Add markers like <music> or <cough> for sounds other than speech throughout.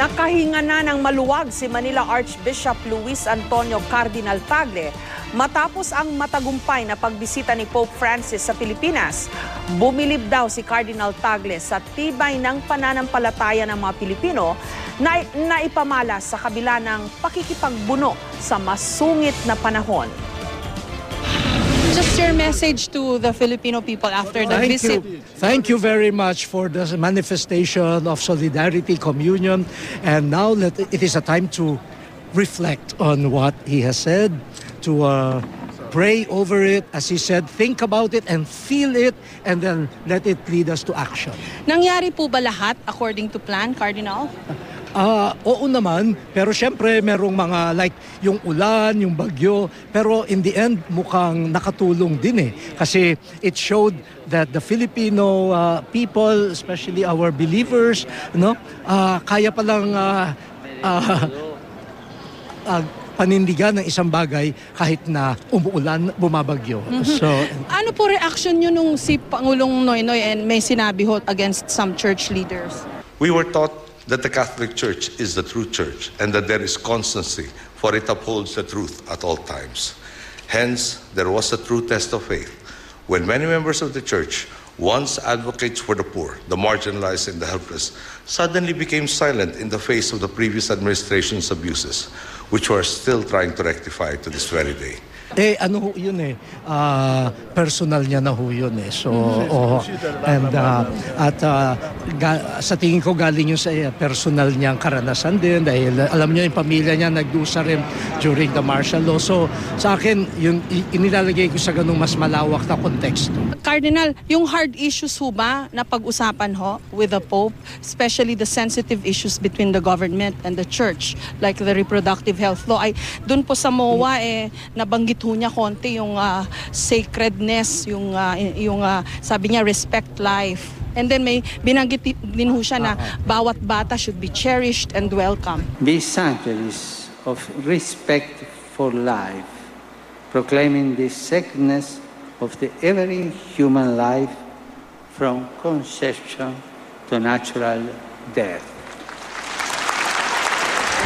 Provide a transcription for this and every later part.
Nakahinga na ng maluwag si Manila Archbishop Luis Antonio Cardinal Tagle matapos ang matagumpay na pagbisita ni Pope Francis sa Pilipinas. Bumilib daw si Cardinal Tagle sa tibay ng pananampalataya ng mga Pilipino na naipamala sa kabila ng pakikipagbuno sa masungit na panahon. Just your message to the Filipino people after the Thank visit. you. Thank you very much for the manifestation of solidarity, communion, and now let, it is a time to reflect on what he has said, to uh, pray over it, as he said, think about it and feel it, and then let it lead us to action. Nangyari po ba lahat according to plan, Cardinal? <laughs> Ah, oo naman, pero syempre merong mga like yung ulan, yung bagyo, pero in the end mukhang nakatulong din eh kasi it showed that the Filipino ah, people, especially our believers, no, ah, kaya palang ah, ah, ah, panindigan ng isang bagay kahit na umuulan, bumabagyo. So Ano po reaction nyo nung si Pangulong Noynoy and may sinabi ho against some church leaders? We were taught that the Catholic Church is the true church and that there is constancy, for it upholds the truth at all times. Hence, there was a true test of faith when many members of the church, once advocates for the poor, the marginalized, and the helpless, suddenly became silent in the face of the previous administration's abuses, which we are still trying to rectify to this very day. Eh, ano ho yun eh, ah, personal niya na ho yun eh. So, oh, and, ah, at ah, ga- sa tingin ko galing yun sa eh, personal niyang karanasan din dahil ah, alam niyo yung pamilya niya nagdusa rin during the martial law. So, sa akin, yun, i- inilalagay ko sa ganung mas malawak na konteksto. Cardinal, yung hard issues ho ba na pag-usapan ho with the Pope, especially the sensitive issues between the government and the church, like the reproductive health law, ay doon po sa MOA eh nabanggit ho niya konti yung ah, sacredness, yung ah, yung ah, sabi niya respect life. And then may binanggit din ho siya na bawat bata should be cherished and welcome. be sanctuaries of respect for life, proclaiming the sacredness of the every human life from conception to natural death.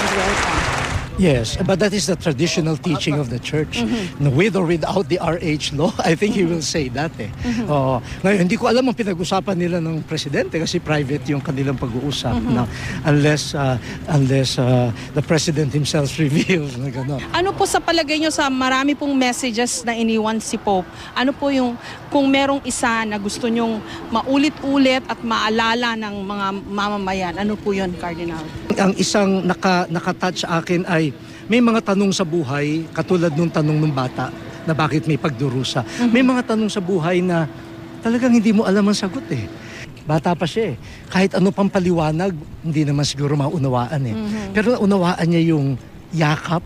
And welcome. Yes, but that is the traditional teaching of the church. Na With or without the RH law, <laughs> I think he will say that eh. Oo. ngayon, hindi ko alam ang pinag-usapan nila ng presidente kasi private yung kanilang pag-uusap. na unless uh, unless uh, the president himself <laughs> reveals na gano'n. Ano po sa palagay nyo sa marami pong messages na iniwan si Pope? Ano po yung kung merong isa na gusto nyong maulit-ulit at maalala ng mga mamamayan? Ano po yun, Cardinal? Ang isang naka, nakatouch sa akin ay may mga tanong sa buhay, katulad nung tanong ng bata, na bakit may pagdurusa. May mga tanong sa buhay na talagang hindi mo alam ang sagot eh. Bata pa siya eh. Kahit ano pang paliwanag, hindi naman siguro maunawaan eh. Pero naunawaan niya yung yakap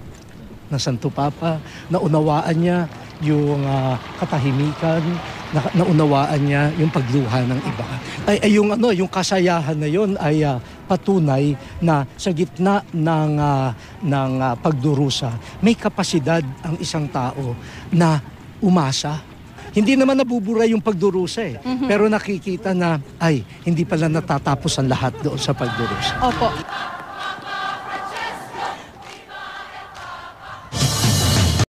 ng Santo Papa, naunawaan niya yung ah, katahimikan, na, naunawaan niya yung pagluha ng iba. Ay, ay yung ano, yung kasayahan na yon ay ah, patunay na sa gitna ng ah, ng ah, pagdurusa, may kapasidad ang isang tao na umasa. Hindi naman nabubura yung pagdurusa eh. Pero nakikita na ay hindi pala natatapos ang lahat doon sa pagdurusa. Opo.